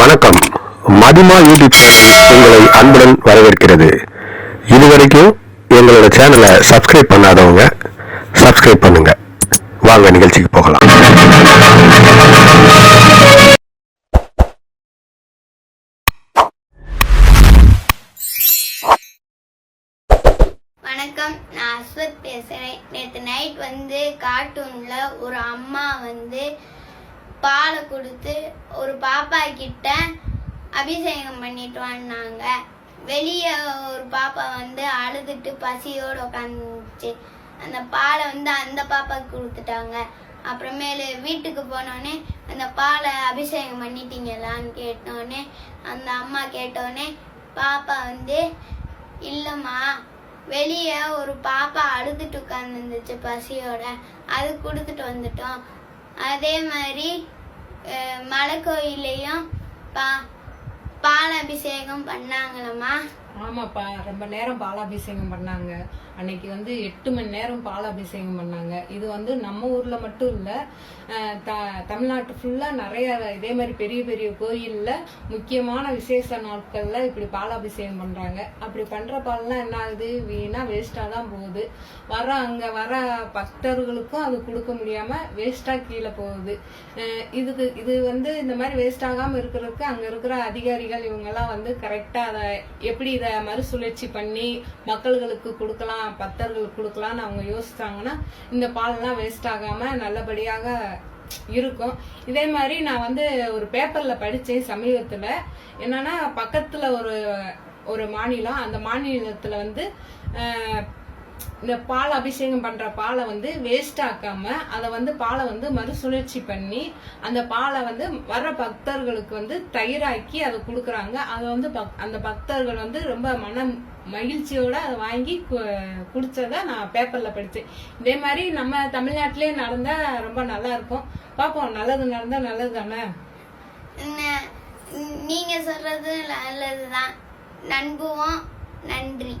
வணக்கம். மதிமா YouTube channel உங்களை அன்புடன் வரவேற்கிறது. இதுவரைக்கும் எங்களோட சேனலை சப்ஸ்கிரைப் பண்ணாதவங்க சப்ஸ்கிரைப் பண்ணுங்க. வாங்க நிகழ்ச்சிக்கு போகலாம். வணக்கம். நான் அஸ்வத் பேசுகிறேன் நேற்று நைட் வந்து கார்ட்டூனில் ஒரு அம்மா வந்து பாலை கொடுத்து ஒரு பாப்பா கிட்ட அபிஷேகம் பண்ணிட்டு வந்தாங்க. வெளியே ஒரு பாப்பா வந்து அழுதுட்டு பசியோடு உட்காந்துச்சு அந்த பாலை வந்து அந்த பாப்பாவுக்கு கொடுத்துட்டாங்க. அப்புறமேலு வீட்டுக்கு போனோடனே அந்த பாலை அபிஷேகம் பண்ணிட்டீங்களான்னு கேட்டோடனே அந்த அம்மா கேட்டோடனே பாப்பா வந்து இல்லைம்மா வெளியே ஒரு பாப்பா அழுதுட்டு உட்காந்துருந்துச்சு பசியோட. அது கொடுத்துட்டு வந்துட்டோம். அதே மாதிரி மலை கோயில்லையும் பா பால் அபிஷேகம் பண்ணாங்களம்மா? ஆமாப்பா ரொம்ப நேரம் பாலாபிஷேகம் பண்ணாங்க. அன்னைக்கு வந்து எட்டு மணி நேரம் பாலாபிஷேகம் பண்ணாங்க. இது வந்து நம்ம ஊர்ல மட்டும் இல்ல த- தமிழ்நாட்டு ஃபுல்லா நிறைய இதே மாதிரி பெரிய பெரிய கோயில்ல முக்கியமான விசேஷ நாட்கள்ல இப்படி பாலாபிஷேகம் பண்றாங்க. அப்படி பண்ற பால்லாம் என்ன ஆகுது? வீணா வேஸ்டா தான் போகுது. வர அங்க வர பக்தர்களுக்கும் அது கொடுக்க முடியாம வேஸ்டா கீழே போகுது. இதுக்கு இது வந்து இந்த மாதிரி வேஸ்ட் ஆகாம இருக்கிறதுக்கு அங்க இருக்கிற அதிகாரிகள் இவங்க எல்லாம் வந்து கரெக்டா அதை எப்படி இதை மறுசுழற்சி பண்ணி மக்கள்களுக்கு கொடுக்கலாம் பக்தர்களுக்கு கொடுக்கலாம்னு அவங்க யோசிச்சாங்கன்னா இந்த பாலெல்லாம் வேஸ்ட் ஆகாமல் நல்லபடியாக இருக்கும். இதே மாதிரி நான் வந்து ஒரு பேப்பரில் படித்தேன் சமீபத்தில். என்னன்னா பக்கத்தில் ஒரு ஒரு மாநிலம் அந்த மாநிலத்தில் வந்து இந்த பால் அபிஷேகம் பண்ற பாலை வந்து வேஸ்ட் ஆக்காம அதை வந்து பாலை வந்து மறுசுழற்சி பண்ணி அந்த பாலை வந்து வர பக்தர்களுக்கு வந்து தயிராக்கி அதை கொடுக்குறாங்க. அதை வந்து பக்- அந்த பக்தர்கள் வந்து ரொம்ப மன மகிழ்ச்சியோட அதை வாங்கி கு- குடிச்சதை நான் பேப்பர்ல படித்தேன் இதே மாதிரி நம்ம தமிழ்நாட்டிலே நடந்தா ரொம்ப நல்லா இருக்கும். பார்ப்போம் நல்லது நடந்தா நல்லது தானே? ந- நீங்க சொல்றது நல்லதுதான். நண்புவோம் நன்றி.